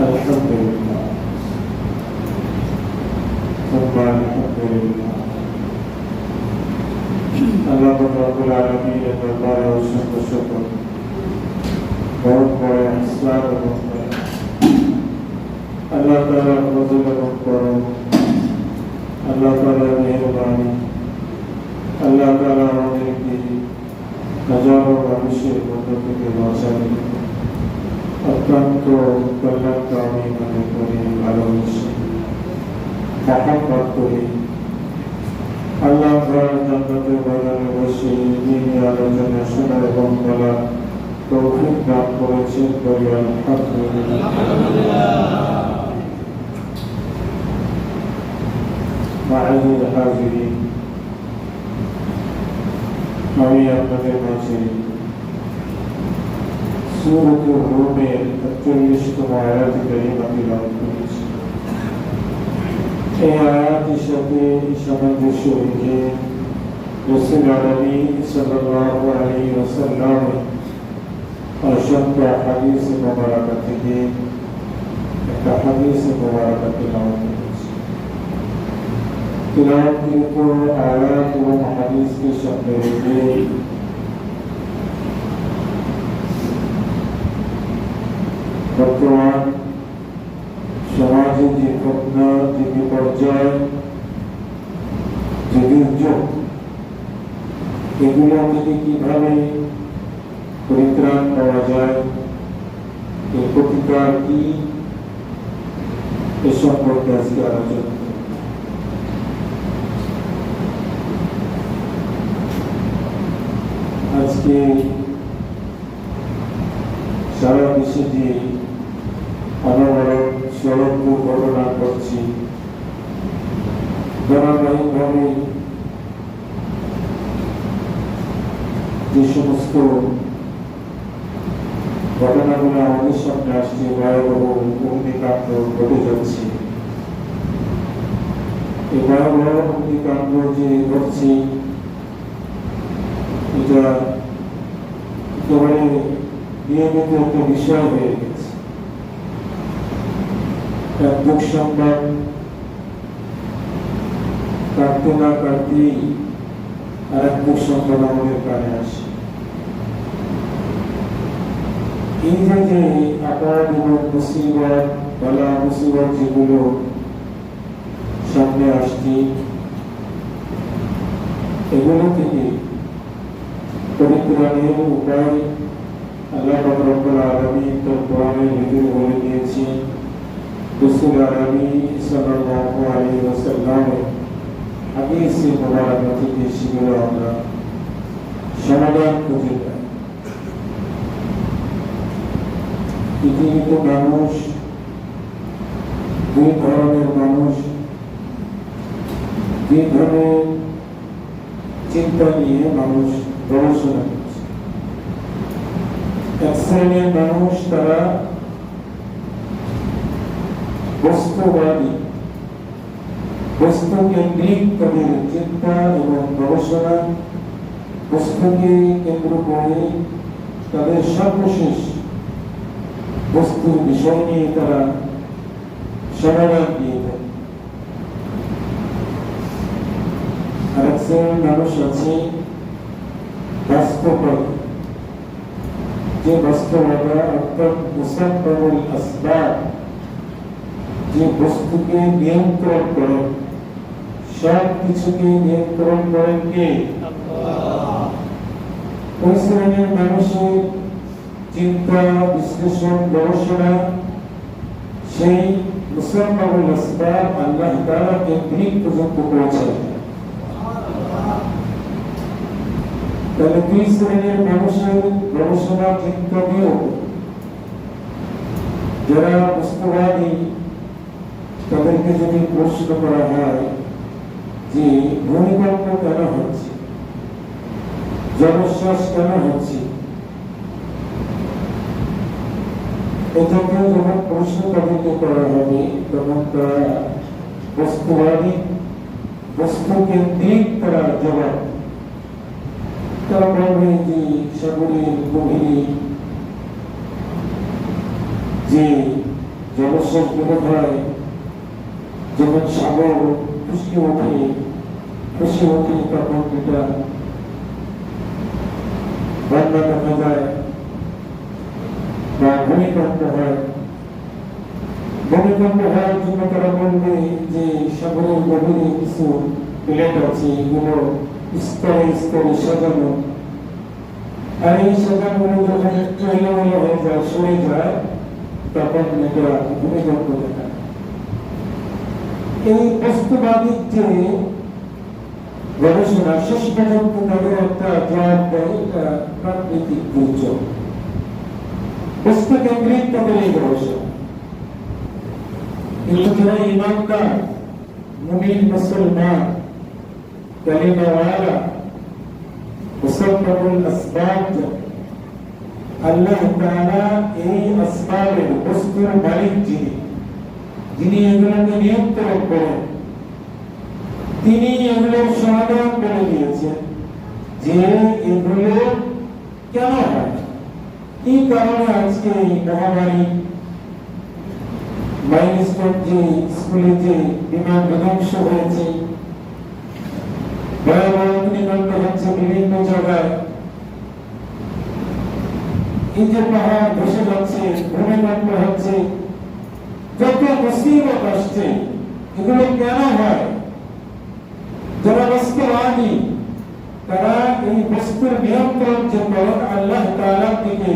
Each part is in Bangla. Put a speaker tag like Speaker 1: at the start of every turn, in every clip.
Speaker 1: Então, দিনী আলোচনা শোনা এবং বলা তৌফিক দান করেছেন বলি আলহামদুলিল্লাহ মাহাজির হাজিরিন আমি আপনাদের মাঝে সুরত রোমের একচল্লিশতম আয়াতি কারিমা তিলাওয়াত করেছি এই আয়াতের সাথে সামঞ্জস্য রেখে नबी सल्लल्लाहु अलैहि वसल्लम अर्शद के अहादी से मुबारक थी अहादी से मुबारक तिलावत तिलावत इनको आयात व हदीस के शब्द होंगे वर्तमान समाज की घटना की विपर्जय की दुर्योग এগুলো থেকে কিভাবে পরিত্রাণ পাওয়া যায় এর প্রতিকার কি এ সম্পর্কে আজকে আলোচনা করব। আজকে সারা দেশে যে যে সমস্ত ঘটনাগুলো আমাদের সামনে আসছে, ভয়াবহ অগ্নিকাণ্ড ঘটে যাচ্ছে। এই ভয়াবহ অগ্নিকাণ্ড যে ঘটছে, এটা একেবারে নিয়মিত একটা বিষয় হয়ে গেছে। এক দুঃখ সংবাদ কাটতে না কাটতেই আর এক সংবাদ আমাদের কানে আসে যে যে আকার এবং মুসিবত, বলা, মুসিবত যেগুলো সামনে আসছে, এগুলো থেকে পরিত্রাণের উপায় আল্লাহ রব্বুল আলামিন তার কোরআনের ভিতরে বলে দিয়েছি রাসূল আরবি সাল্লাল্লাহু আলাইহি ওয়াসাল্লাম হাদিসে মুবারকা থেকে সেগুলো আমরা সমাধান পাই পৃথিবীতে মানুষ দুই ধরনের মানুষ দুই ধরনের চিন্তা নিয়ে মানুষ গবেষণা এক শ্রেণির মানুষ তারা বস্তুবাদী বস্তু কেন্দ্রিক তাদের চিন্তা এবং গবেষণা, বস্তুকে কেন্দ্র করে তাদের সর্বশেষ বস্তুর বিষয় নিয়ে তারা সমাধান দিয়ে দেয়। আরেক শ্রেণির মানুষ আছে, বাস্তববাদী। যে বাস্তবতা অর্থাৎ মুসাফল আসবাব, যে বস্তুকে নিয়ন্ত্রণ করেন সব কিছুকে নিয়ন্ত্রণ করেন কে ওই শ্রেণীর মানুষের চিন্তা বিশ্লেষণ গবেষণা সেই মুসাফল আসবাব আল্লাহ তারা কেন্দ্রিক পর্যন্ত পৌঁছায় তাহলে দুই শ্রেণীর মানুষের গবেষণা চিন্তা দিয়েও যারা বস্তুবাদী তাদেরকে যদি প্রশ্ন করা হয় যে ভূমিকম্প কেন হচ্ছে? জনশ্বাস কেন হচ্ছে? এটাকে যখন প্রশ্ন তাদেরকে করা হবে, তখন তারা বস্তুবাদী বস্তু কেন্দ্রিক তারা জবাব তারা বলবে যে সাগরের গভীরে যে বোধ হয়, যখন সাগর খুশি ওঠে খুশি ওঠে তখন এটা বন্যা দেখা যায় বা ভূমিকম্প হয় ভূমিকম্প হওয়ার জন্য তারা বলবে যে সাগরের গভীরে কিছু প্লেট আছে এগুলো স্তরে স্তরে সাজানো আর এই সাজানোগুলো যখন একটু এলোমেলো হয়ে যায় সরে যায় তখন এটা ভূমিকম্প দেখা দেয়। এই বস্তুবাদীর যে গবেষণা, শেষ পর্যন্ত তাদের একটা জবাব দেয়, এটা প্রাকৃতিক দুর্যোগ। বস্তু কেন্দ্রিক তাদের এই গবেষণা। কিন্তু যারা ইমানদার, মুমিন, মুসলমান কালিমাওয়ালা মুসলমানুল আসবাব, আল্লাহ তাআলা এই আসবাবের বস্তুর মালিক যিনি যিনি এগুলোকে নিয়ন্ত্রণ করেন তিনি এগুলোর সমাধান করে দিয়েছেন যে এগুলো কেন হয় কি কারণে আজকে এই মহামারী মাইলস্টোন যে স্কুলে যে বিমান বিধ্বংস হয়েছে ভয়াবহ অগ্নিকাণ্ড হচ্ছে বিভিন্ন জায়গায় এই যে পাহাড় ধসে যাচ্ছে ভূমিকম্প হচ্ছে যত মুসিবত আসছে এগুলো কেন হয় যারা বাস্তবাদী তারা এই বস্তুর নিয়ন্ত্রণ যে করেন আল্লাহ তাআলার দিকে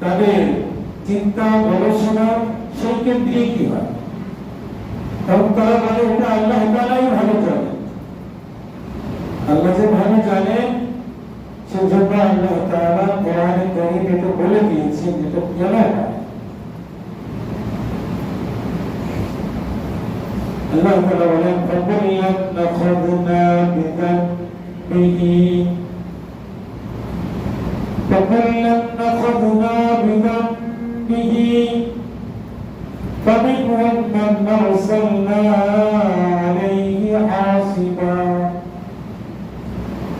Speaker 1: তাদের চিন্তা গবেষণা সেই কেন্দ্রে কি হয় কারণ তারা বলে ওটা আল্লাহ তাআলাই ভালো জানে আল্লাহ যে ভালো জানেন সেজন্য আল্লাহ তাআলা কোরআনে কারীম এটা বলে দিয়েছেন যেটা কেন হয় الله تعالى ولم فقلت أخذنا بذنبه فكلا أخذنا بذنبه فمنهم من أرسلنا عليه حاصبا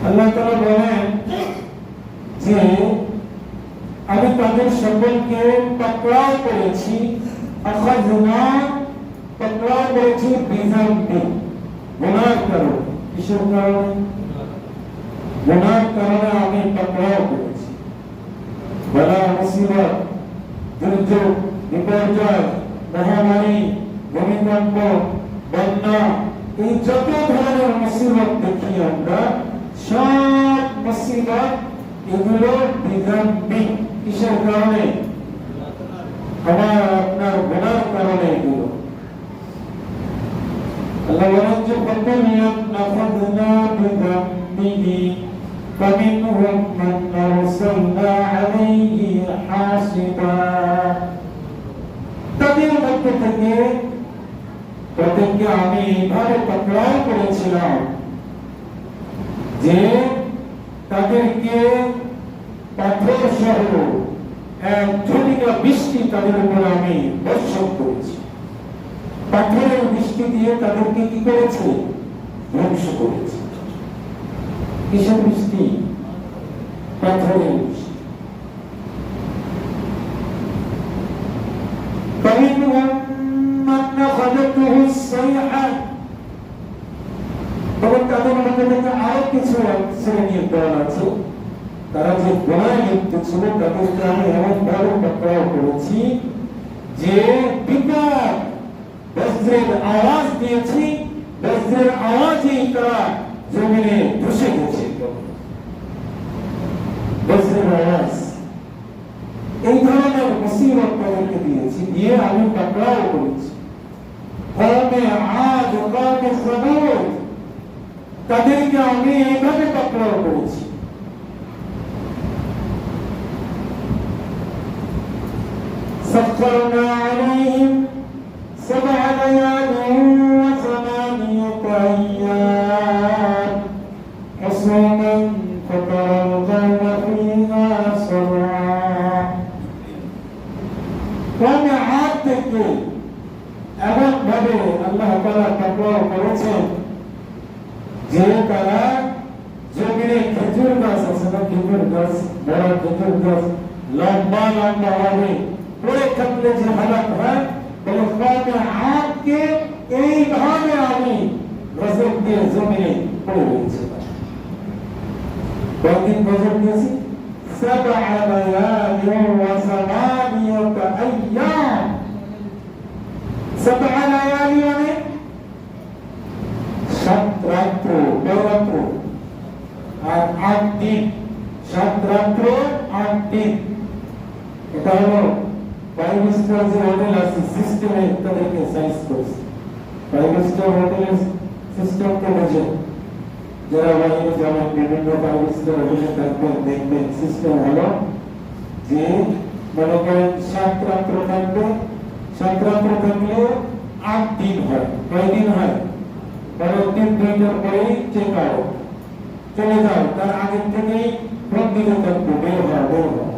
Speaker 1: আল্লাহ তাআলা বলেন যে আমি তাদের সকলকে পাকড়াও করেছি আখাযনা পাকড়াও করেছি বিজাম্বি গুনার কারণে কিসের কারণে গুনার কারণে আমি পাকড়াও করেছি বলা মুসিবত দুর্যোগ বিপর্যয় মহামারী ভূমিকম্প বন্যা এই যত ধরনের মুসিবত দেখি আমরা, সব মুসিবত এগুলো বিধান্বিক কিসের কারণে? আমার আপনার গুণার কারণে এগুলো। আল্লাহ বলেন যে فَكُلًّا أَخَذْنَا بِذَنبِهِ فَمِنْهُمْ مَنْ أَرْسَلْنَا عَلَيْهِ حَاصِبًا তাদের মধ্যে থেকে প্রত্যেককে আমি এইভাবে পাকড়াও করেছিলাম যে তাদেরকে পাথর সহ এক ঝটিকা বৃষ্টি তাদের উপর আমি বর্ষণ করেছি পাথরের বৃষ্টি দিয়ে তাদেরকে কি করেছে ধ্বংস করেছে কিসের বৃষ্টি পাথরের বৃষ্টি فمنهم من أخذته الصيحة তবে তাদের মধ্যে থেকে আরো কিছু শ্রেণীর দল আছে তারা যে গোড়ায় লিপ্ত ছিল তাদেরকে আমি এমন ভাবে পাকড়াও করেছি যে বিকট বজ্রের আওয়াজ দিয়েছি বজ্রের আওয়াজেই তারা জমিনে ধসে গেছে বজ্রের আওয়াজ এই ধরনের মুসিবত তাদেরকে দিয়েছি দিয়ে আমি পাকড়াও করেছি কমে আজ কমে সবুজ তাদেরকে আমি এইভাবে পাকড়াও করেছি سخرنا عليهم سبع ليال وثمانية أيام حصوما فترى القوم فيها صرعا كان عادك এমন ভাবে আল্লাহ তালা তাকওয়া করেছেন যে তারা জমিনে খেজুর গাছ আছে না খেজুর গাছ বড় খেজুর গাছ লম্বা লম্বা ভাবে পড়ে থাকলে যে হালাত হয় বলে কমে আটকে এইভাবে আমি গজব দিয়ে জমিনে পড়ে রয়েছে কয়দিন গজব দিয়েছি سبع ليال وثمانية أيام سبع ليالي মানে সাত রাত্র কয় রাত্র আর আট দিন সাত রাত্র আট দিন এটা হলো ফাইভ স্টার যে হোটেল আছে সিস্টেমে তাদেরকে সাইজ করছে ফাইভ স্টার হোটেলের সিস্টেমকে বোঝে যারা বাইরে যাবেন বিভিন্ন ফাইভ স্টার হোটেলে থাকবেন দেখবেন সিস্টেম হলো যে মনে করেন সাত রাত্র থাকবে সাত রাত্র থাকলে আট দিন হয় কয় দিন হয় পরের দিন দুইটার পরেই চেক আউট চলে যাও তার আগের থেকেই প্রতিদিন থাকবে বের হওয়া বের হওয়া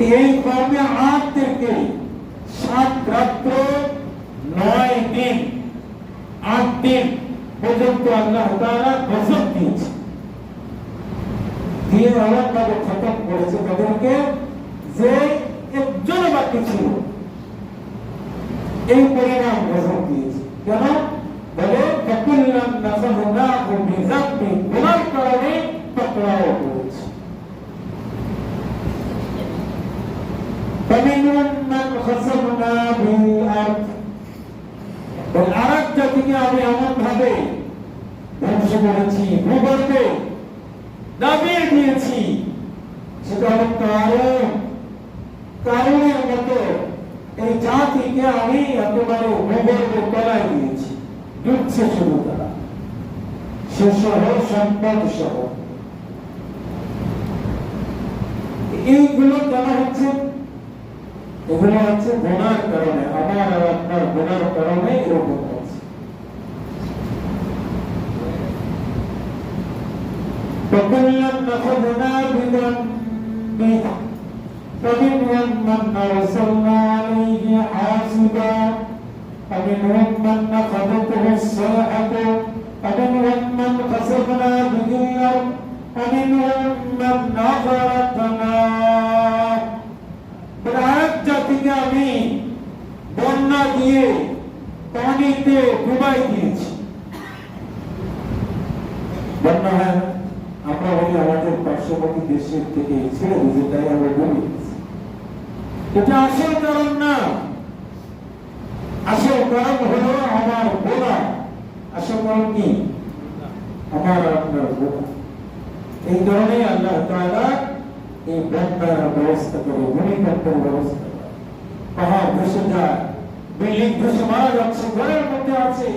Speaker 1: এই কর্মে থেকে সাত রাত্র নয় দিন, আট দিন পর্যন্ত আল্লাহ তাআলা গজব দিয়েছে। দিয়ে আল্লাহ তাআলা খতম করেছে তাদেরকে যে একজন বাকি ছিল। এই পরিণাম গজব দিয়েছে। কেন? বলে, ফকুল্লাম নাসাহুনাহু বিযাববি গুনার কারণে পাকড়াও করেছে فمنهم من خسفنا به الأرض আরেক জাতিকে আমি এমন ভাবে ধ্বংস করেছি ভূগর্ভে দাবিয়ে দিয়েছি সেটা হলো কারণ কারণের মতো এই জাতিকে আমি একেবারে ভূগর্ভে তলায় দিয়েছি ডুবছে শুরু তারা সে সহ সম্পদ সহ এইগুলো কেন হচ্ছে এগুলো হচ্ছে গোনার কারণে আমার আর আপনার গোনার কারণে এরকম হচ্ছে فكلا أخذنا بذنبه فمنهم من أرسلنا عليه حاسبا ومنهم من أخذته الصيحة ومنهم من خسفنا به الأرض ومنهم من أغرقنا বন্যা দিয়ে পানিতে ডুবাই দিয়েছি বন্যা হয় না? আমরা বলি আমাদের পার্শ্ববর্তী দেশের থেকে ছেড়ে দিয়েছে তাই আমরা ডুবে গেছি। এটা আসল কারণ না আসল কারণ হলো আমার বোনা আসল কারণ কি আমার আর আপনার বোনা এই কারণে আল্লাহ তাআলা এই বন্যার ব্যবস্থা করে ভূমিকম্পের ব্যবস্থা করে পাহাড় ধসে যায় বিল্ডিং ধসে মারা ঘরের মধ্যে আছে।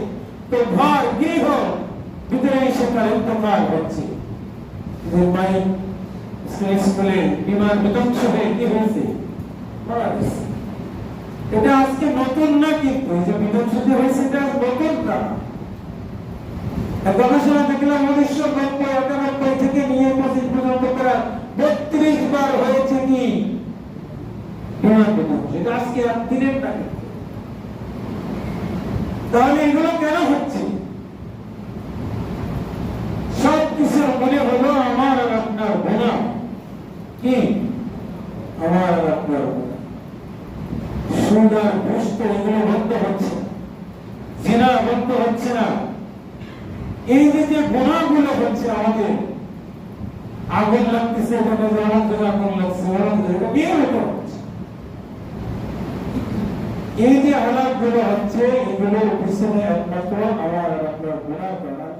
Speaker 1: তো ঘর গৃহ, ভিতরে এসে তার ইন্তকাল হচ্ছে। মাই স্কুলে বিমান বিধ্বংস হয়ে কি হয়েছে? এটা আজকে নতুন না কিন্তু? যে বিধ্বংস যে হয়েছে, এটা নতুন না। গবেষণা দেখলাম, উনিশশো নব্বই একানব্বই থেকে নিয়ে পঁচিশ পর্যন্ত প্রায় বত্রিশ বার হয়েছে কি? বিমান বিধ্বংস। এটা আজকে এক দিনের না। তাহলে এগুলো কেন হচ্ছে? সব কিছুর মনে হলো আমার আর আপনার গোনা কি? আমার আর আপনার গোনা সুদ আর তো এগুলো বন্ধ হচ্ছে। না। বন্ধ হচ্ছে না। এই যে যে গুণাগুলো হচ্ছে আমাদের, আগুন লাগতেছে ওখানে যে আমার জায়গায় আগুন লাগছে ওরকম নিয়মিত হচ্ছে এই যে আলাপগুলো হচ্ছে এগুলোর পিছনে একমাত্র আমার আপনার গুণা করা।